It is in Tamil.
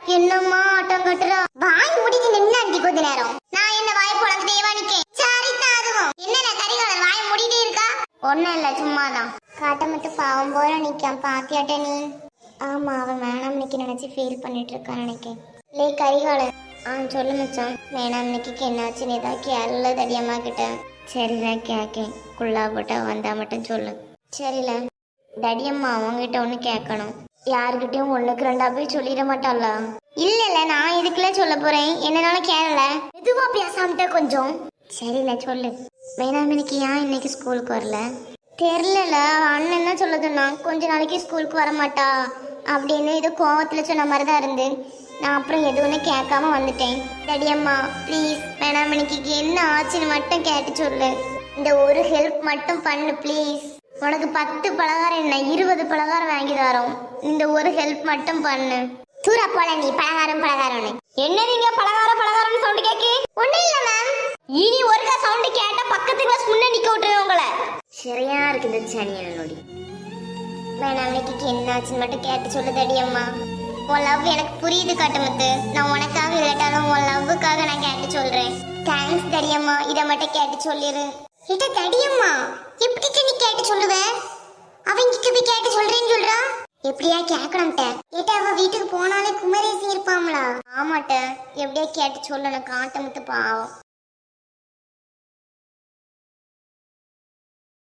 என்னம்மா ஆட்டம் கட்டுறா? வாய் முடிஞ்சு நின்னு அண்டி கொஞ்ச நேரம். நான் என்ன வாய் பொழந்துட்டேவா நிக்கேன் சரிதான் அதுவும். என்னென்ன கரிகாலன் வாய் முடிட்டே இருக்கா? ஒண்ணும் இல்ல சும்மாதான். காட்ட மட்டும் பாவம் போல நிக்கான் பாத்தியாட்ட நீ? ஆமா அவன் வேணாம் நிக்க நினைச்சு ஃபீல் பண்ணிட்டு இருக்கான் நினைக்கேன். லே கரிகாலன். ஆ சொல்லு மச்சான். வேணாம் நிக்கிக்கு என்னாச்சுன்னு ஏதாவது கேள்ல தடியமா கிட்ட. சரிதான் கேட்கேன் குள்ளா போட்டா வந்தா மட்டும் சொல்லு. சரில. தடியம்மா அவங்ககிட்ட ஒன்று கேட்கணும் யாருக்கிட்டையும் ஒண்ணுக்கு ரெண்டா போய் சொல்லிட மாட்டாள? இல்ல இல்ல நான் இதுக்குள்ள சொல்ல போறேன்? என்னனால கேளல. எதுவா பேசாமட்ட கொஞ்சம். சரில சொல்லு. வேணாம் ஏன் இன்னைக்கு ஸ்கூலுக்கு வரல? தெரிலல அண்ணன் என்ன சொல்ல சொன்னான் கொஞ்ச நாளைக்கு ஸ்கூலுக்கு வர மாட்டா அப்படின்னு இது கோவத்துல சொன்ன மாதிரி தான் இருந்து. நான் அப்புறம் எதுவுமே கேட்காம வந்துட்டேன். டடியம்மா ப்ளீஸ் வேணாம் என்ன ஆச்சுன்னு மட்டும் கேட்டு சொல்லு. இந்த ஒரு ஹெல்ப் மட்டும் பண்ணு ப்ளீஸ் உனக்கு பத்து பலகாரம் என்ன இருபது பலகாரம் வாங்கி தரோம். இந்த ஒரு ஹெல்ப் மட்டும் பண்ணு. தூர போல நீ பலகாரம் பலகாரம்னு. என்ன நீங்க பலகாரம் பலகாரம்னு சவுண்ட் கேக்கு? ஒண்ணும் இல்ல மேம் இனி ஒருக்கா சவுண்ட் கேட்டா பக்கத்து கிளாஸ் முன்ன நிக்க விட்டுருவேன் உங்களை. சரியா இருக்கு இந்த சனியன் நொடி. வேணாம் இன்னைக்கு என்னாச்சுன்னு மட்டும் கேட்டு சொல்லு தடியம்மா உன் லவ் எனக்கு புரியுது காட்டமுத்து. நான் உனக்காக கேட்டாலும் உன் லவ்வுக்காக நான் கேட்டு சொல்றேன். தேங்க்ஸ் தடியம்மா இதை மட்டும் கேட்டு சொல்லிடு இதை தடியம்மா எப்படி கேட்டு சொல்லுவ? அவங்க கிட்ட போய் கேட்டு சொல்றேன்னு சொல்றா. எப்படியா கேட்கணும்ட்ட ஏட்டா அவ வீட்டுக்கு போனாலே குமரேசி இருப்பாங்களா ஆமாட்ட எப்படியா கேட்டு சொல்லணும்? மட்டும் பாவம்.